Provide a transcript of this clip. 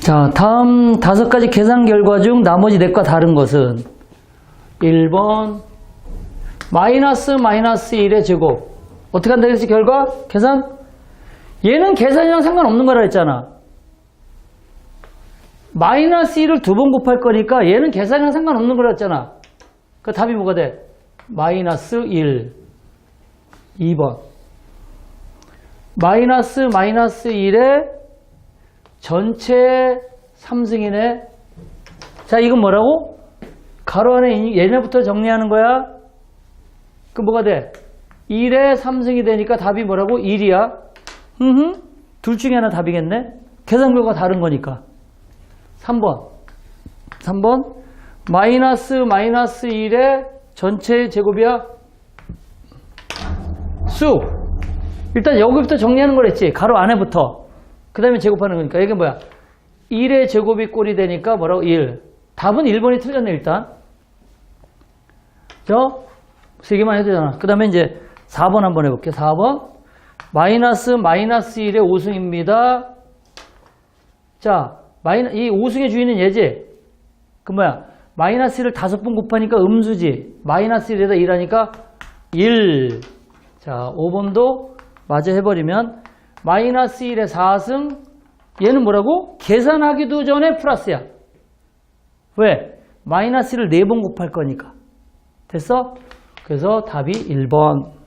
자, 다음 다섯 가지 계산 결과 중 나머지 넷과 다른 것은 1번 마이너스 마이너스 1의 제곱 어떻게 한다 그랬지 결과? 계산? 얘는 계산이랑 상관없는 거라 했잖아 마이너스 1을 두 번 곱할 거니까 얘는 계산이랑 상관없는 거라 했잖아 그 답이 뭐가 돼? 마이너스 1 2번 마이너스 마이너스 1의 전체 3승이네. 자, 이건 뭐라고? 가로 안에 이- 얘네부터 정리하는 거야. 그 뭐가 돼? 1에 3승이 되니까 답이 뭐라고? 1이야. 흠흠. 둘 중에 하나 답이겠네. 계산 결과 다른 거니까. 3번. 3번. 마이너스 마이너스 1의 전체 제곱이야. 수. 일단 여기부터 정리하는 거랬지. 가로 안에부터. 그 다음에 제곱하는 거니까. 이게 뭐야? 1의 제곱이 꼴이 되니까 뭐라고? 1. 답은 1번이 틀렸네, 일단. 저, 세 개만 해도 되잖아. 그 다음에 이제 4번 한번 해볼게요. 4번. 마이너스 마이너스 1의 5승입니다. 자, 마이너, 이 5승의 주인은 얘지? 그 뭐야? 마이너스 1을 다섯 번 곱하니까 음수지. 마이너스 1에다 1하니까 1. 자, 5번도 마저 해버리면 마이너스 1의 4승 얘는 뭐라고? 계산하기도 전에 플러스야. 왜? 마이너스 1을 4번 곱할 거니까. 됐어? 그래서 답이 1번.